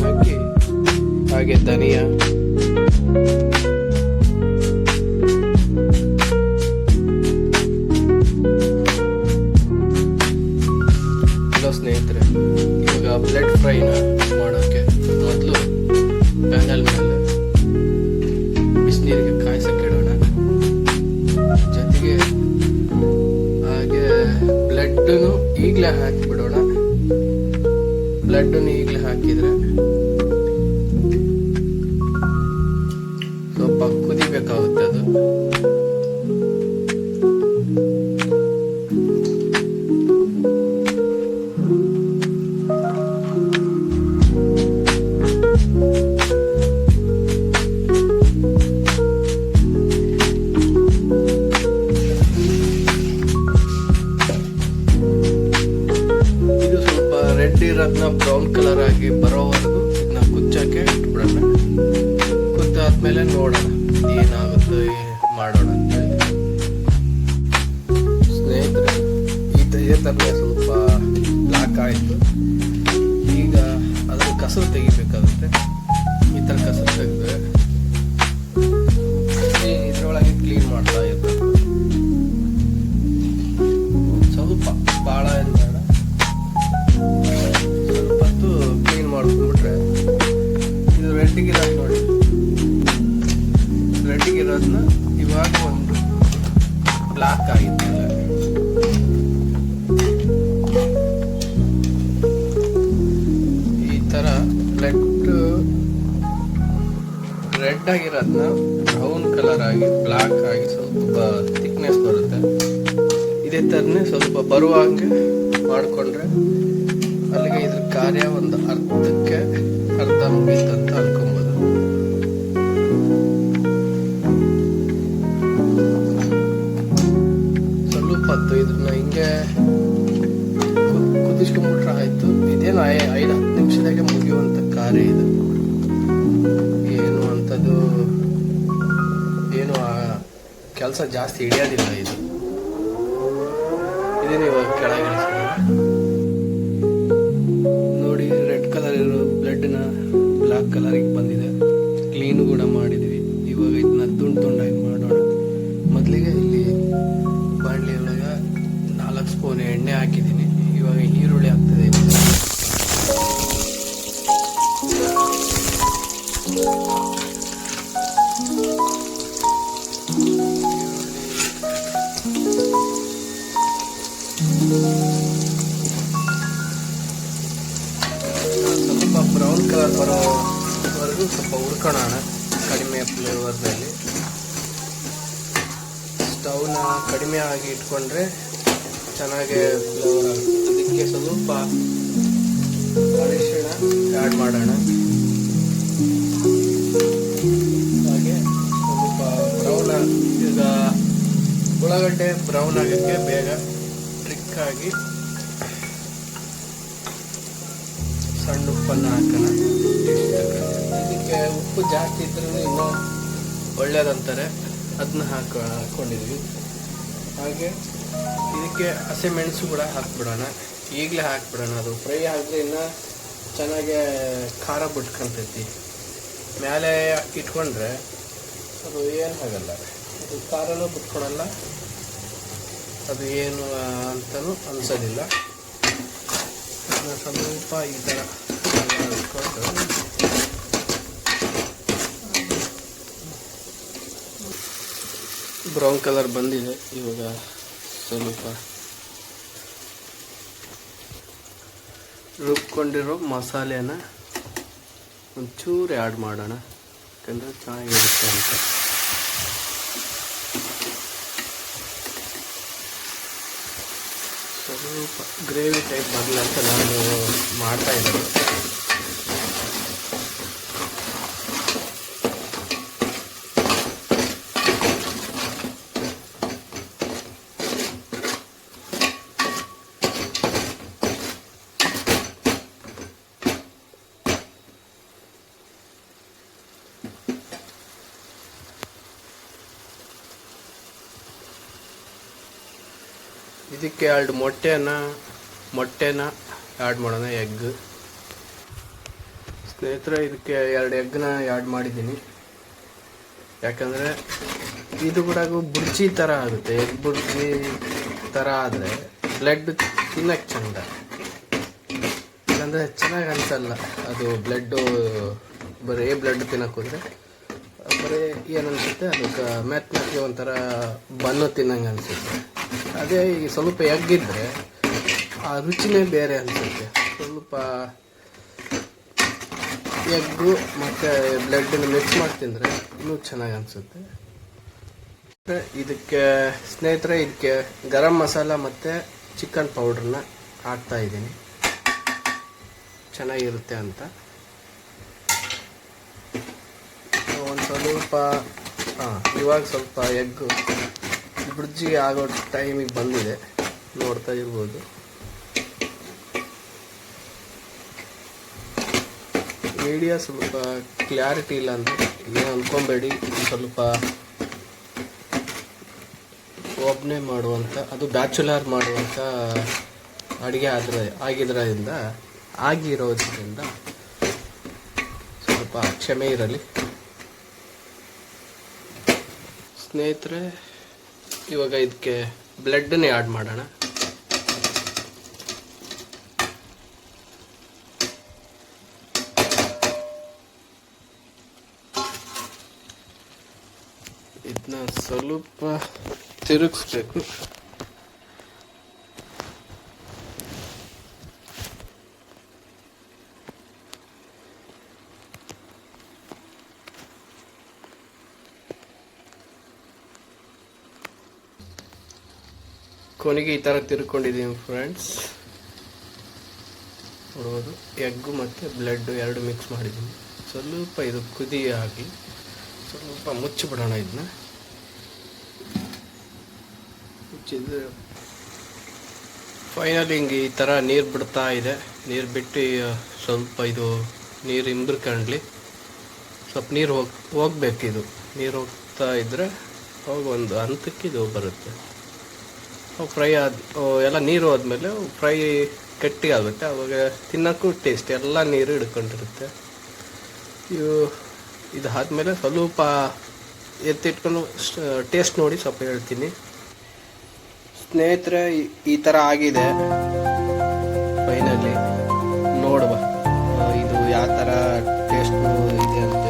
ಹಾಕಿ ಹಾಗೆ ಧನಿಯಾ ಹಲೋ ಸ್ನೇಹಿತರೆ ಇವಾಗ ಬ್ಲೆಡ್ ಫ್ರೈನ ಮಾಡೋಕ್ಕೆ ಮೊದಲು ಪ್ಯಾನಲ್ ಮೇಲೆ ಬಿಸಿನೀರಿಗೆ ಕಾಯಿಸಕ್ಕೆ ಇಡೋಣ ಜೊತೆಗೆ ಹಾಗೆ ಬ್ಲಡ್ಡನ್ನು ಈಗಲೇ ಹಾಕಿಬಿಡೋಣ ಬ್ಲಡ್ಡನ್ನು ಈಗಲೇ ಹಾಕಿದರೆ ಇರೋದನ್ನ ಬ್ರೌನ್ ಕಲರ್ ಆಗಿ ಬರೋವರೆಗೂ ಇದನ್ನ ಕುಚ್ಚಕ್ಕೆ ಇಟ್ಬಿಡೋಣ. ಕುದ್ದಾದ್ಮೇಲೆ ನೋಡೋಣ ಏನಾಗುತ್ತೆ ಮಾಡೋಣ ಅಂತ ಸ್ನೇಹಿತರೆ, ಈ ತರ ಸ್ವಲ್ಪ ಲಾಕ್ ಆಯಿತು. ಇದು ರೆಡ್ಡಿಗಿರೋದು ನೋಡಿ ರೆಡ್ಡಿಗಿರೋದನ್ನ ಇವಾಗ ಒಂದು ಬ್ಲಾಕ್ ಆಗಿತ್ತು ಈ ಥರ ಬ್ಲಡ್ ರೆಡ್ ಆಗಿರೋದನ್ನ ಬ್ರೌನ್ ಕಲರ್ ಆಗಿ ಬ್ಲಾಕ್ ಆಗಿ ಸ್ವಲ್ಪ ಥಿಕ್ನೆಸ್ ಬರುತ್ತೆ. ಇದೇ ಥರನೇ ಸ್ವಲ್ಪ ಬರುವಾಗೆ ಮಾಡಿಕೊಂಡ್ರೆ ಅಲ್ಲಿಗೆ ಇದ್ರ ಕಾರ್ಯ ಒಂದು ಅರ್ಧಕ್ಕೆ ಅರ್ಧ ಮುಗೀತಂತ ಅನ್ಕೊಬೋದು. ಸ್ವಲ್ಪ ಹೊತ್ತು ಇದನ್ನ ಹಿಂಗೆ ಕುದಿಸ್ಕೊಂಡ್ಬಿಟ್ರೆ ಆಯ್ತು. ಇದೇನು ಐದು ಹತ್ತು ನಿಮಿಷದಾಗೆ ಮುಗಿಯುವಂತ ಕಾರ್ಯ ಇದು. ಏನು ಅಂತದ್ದು ಏನು ಕೆಲಸ ಜಾಸ್ತಿ ಹಿಡಿಯೋದಿಲ್ಲ ಇದು. ಇದೇನು ಇವಾಗ ಕೆಳಗೆ ಸ್ವಲ್ಪ ಬ್ರೌನ್ ಕಲರ್ ಬರೋವರೆಗೂ ಸ್ವಲ್ಪ ಹುರ್ಕೊಳ್ಳೋಣ ಕಡಿಮೆ ಫ್ಲೇವರ್ದಲ್ಲಿ ಸ್ಟವ್ನ ಕಡಿಮೆ ಆಗಿ ಇಟ್ಕೊಂಡ್ರೆ ಚೆನ್ನಾಗಿ ಫ್ಲೇವರ್ ಆಗುತ್ತೆ. ಅದಕ್ಕೆ ಸ್ವಲ್ಪ ಅರಿಶಿಣ ಆ್ಯಡ್ ಮಾಡೋಣ. ಹಾಗೆ ಸ್ವಲ್ಪ ಬ್ರೌನ್ ಈಗ ಉಳ್ಳಾಗಡ್ಡೆ ಬ್ರೌನ್ ಆಗೋಕ್ಕೆ ಬೇಗ ಟ್ರಿಕ್ ಆಗಿ ಸಣ್ಣ ಉಪ್ಪನ್ನು ಹಾಕೋಣ. ಇದಕ್ಕೆ ಉಪ್ಪು ಜಾಸ್ತಿ ಇದ್ರೂ ಇನ್ನೂ ಒಳ್ಳೇದಂತಾರೆ. ಅದನ್ನ ಹಾಕ ಹಾಕ್ಕೊಂಡಿದ್ವಿ ಹಾಗೆ ಇದಕ್ಕೆ ಹಸಿಮೆಣಸು ಕೂಡ ಹಾಕ್ಬಿಡೋಣ. ಈಗಲೇ ಹಾಕ್ಬಿಡೋಣ ಅದು. ಫ್ರೈ ಆದರೆ ಇನ್ನೂ ಚೆನ್ನಾಗಿ ಖಾರ ಬಿಟ್ಕೊಂತೈತಿ. ಮೇಲೆ ಇಟ್ಕೊಂಡ್ರೆ ಅದು ಏನು ಆಗಲ್ಲ ಅದು ಖಾರನೂ ಬಿಟ್ಕೊಡಲ್ಲ ಅದು ಏನು ಅಂತಲೂ ಅನಿಸೋದಿಲ್ಲ. ಸ್ವಲ್ಪ ಈ ಥರ ಬ್ರೌನ್ ಕಲರ್ ಬಂದಿದೆ ಇವಾಗ. ಸ್ವಲ್ಪ ರುಬ್ಕೊಂಡಿರೋ ಮಸಾಲೆನ ಒಂಚೂರು ಆ್ಯಡ್ ಮಾಡೋಣ. ಯಾಕಂದರೆ ಚೆನ್ನಾಗಿರುತ್ತೆ ಅಂತ. ಸ್ವಲ್ಪ ಗ್ರೇವಿ ಟೈಪ್ ಬರಲ್ಲ ಅಂತ ನಾನು ಮಾಡ್ತಾ ಇದಕ್ಕೆ ಎರಡು ಮೊಟ್ಟೆನ ಮೊಟ್ಟೆನ ಆ್ಯಡ್ ಮಾಡೋಣ ಎಗ್ ಸ್ನೇಹಿತರೆ, ಇದಕ್ಕೆ ಎರಡು ಎಗ್ನ ಆ್ಯಡ್ ಮಾಡಿದ್ದೀನಿ. ಯಾಕಂದರೆ, ಇದು ಕೂಡ ಬುರ್ಜಿ ಥರ ಆಗುತ್ತೆ. ಎಗ್ ಬುರ್ಜಿ ಥರ ಆದರೆ ಬ್ಲಡ್ ತಿನ್ನಕ್ಕೆ ಚೆಂದ. ಯಾಕಂದರೆ ಚೆನ್ನಾಗಿ ಅನಿಸಲ್ಲ. ಅದು ಬ್ಲಡ್ಡು ಬರೀ ಬ್ಲಡ್ ತಿನ್ನೋಕ್ಕೋದ್ರೆ ಬರೀ ಏನಿಸುತ್ತೆ ಅದಕ್ಕೆ ಮೆತ್ತ ಒಂಥರ ಬನ್ನು ತಿನ್ನಂಗೆ ಅನಿಸುತ್ತೆ. ಅದೇ ಈಗ ಸ್ವಲ್ಪ ಎಗ್ಗಿದ್ರೆ ಆ ರುಚಿನೇ ಬೇರೆ ಅನಿಸುತ್ತೆ. ಸ್ವಲ್ಪ ಎಗ್ಗು ಮತ್ತು ಬ್ಲಡ್ಡನ್ನು ಮಿಕ್ಸ್ ಮಾಡಿ ತಿಂದರೆ ಇನ್ನೂ ಚೆನ್ನಾಗಿ ಅನಿಸುತ್ತೆ. ಇದಕ್ಕೆ ಸ್ನೇಹಿತರೆ, ಇದಕ್ಕೆ ಗರಂ ಮಸಾಲ ಮತ್ತು ಚಿಕನ್ ಪೌಡ್ರನ್ನ ಹಾಕ್ತಾ ಇದ್ದೀನಿ. ಚೆನ್ನಾಗಿರುತ್ತೆ ಅಂತ. ಒಂದು ಸ್ವಲ್ಪ, ಹಾಂ, ಇವಾಗ ಸ್ವಲ್ಪ ಎಗ್ಗು ಬುರ್ಜಿ ಆಗೋ ಟೈಮಿಗೆ ಬಂದಿದೆ. ನೋಡ್ತಾ ಇರ್ಬೋದು. ಮೀಡಿಯಾ ಸ್ವಲ್ಪ ಕ್ಲಾರಿಟಿ ಇಲ್ಲ ಅಂದರೆ ಏನು ಅಂದ್ಕೊಬೇಡಿ ಸ್ವಲ್ಪ ಒಬ್ಬನೇ ಮಾಡುವಂಥ ಅದು ಬ್ಯಾಚುಲರ್ ಮಾಡುವಂಥ ಅಡುಗೆ ಆದರೆ, ಆಗಿದ್ರಿಂದ, ಆಗಿರೋದ್ರಿಂದ ಸ್ವಲ್ಪ ಕ್ಷಮೆ ಇರಲಿ. ಸ್ನೇಹಿತರೆ ಇವಾಗ ಇದಕ್ಕೆ ಬ್ಲಡ್ಡನ್ನೇ ಆ್ಯಡ್ ಮಾಡೋಣ. ಇದನ್ನ ಸ್ವಲ್ಪ ತಿರುಗಿಸ್ಬೇಕು. ಕೊನೆಗೆ ಈ ಥರ ತಿರ್ಕೊಂಡಿದ್ದೀನಿ ಫ್ರೆಂಡ್ಸ್ ನೋಡ್ಬೋದು. ಎಗ್ಗು ಮತ್ತು ಬ್ಲಡ್ಡು ಎರಡು ಮಿಕ್ಸ್ ಮಾಡಿದ್ದೀನಿ ಸ್ವಲ್ಪ ಇದು ಕುದಿ ಹಾಕಿ ಸ್ವಲ್ಪ ಮುಚ್ಚಿಬಿಡೋಣ ಇದನ್ನ ಮುಚ್ಚಿದ್ರೆ ಫೈನಲಿ ಹಿಂಗೆ ಈ ಥರ ನೀರು ಬಿಡ್ತಾ ಇದೆ. ನೀರು ಬಿಟ್ಟು ಸ್ವಲ್ಪ ಇದು ನೀರು ಇಂಬ್ರಕಂಡ್ಲಿ ಸ್ವಲ್ಪ ನೀರು ಹೋಗಿ, ಹೋಗ್ಬೇಕಿದು. ನೀರು ಹೋಗ್ತಾ ಇದ್ದರೆ ಅವಾಗ ಒಂದು ಹಂತಕ್ಕೆ ಇದು ಬರುತ್ತೆ. ಫ್ರೈ ಆದ ಎಲ್ಲ ನೀರು ಆದಮೇಲೆ ಫ್ರೈ ಗಟ್ಟಿ ಆಗುತ್ತೆ ಆವಾಗ ತಿನ್ನೋಕ್ಕೂ ಟೇಸ್ಟ್ ಎಲ್ಲ ನೀರು ಹಿಡ್ಕೊಂಡಿರುತ್ತೆ. ಇವು ಇದು ಆದಮೇಲೆ ಸ್ವಲ್ಪ ಎತ್ತಿಟ್ಕೊಂಡು ಟೇಸ್ಟ್ ನೋಡಿ ಸ್ವಲ್ಪ ಹೇಳ್ತೀನಿ. ಸ್ನೇಹಿತರೆ, ಈ- ಥರ ಆಗಿದೆ. ಫೈನಲಿ ನೋಡುವ. ಇದು ಯಾವ ಥರ ಟೇಸ್ಟ್ ಇದೆ ಅಂತೇಳಿ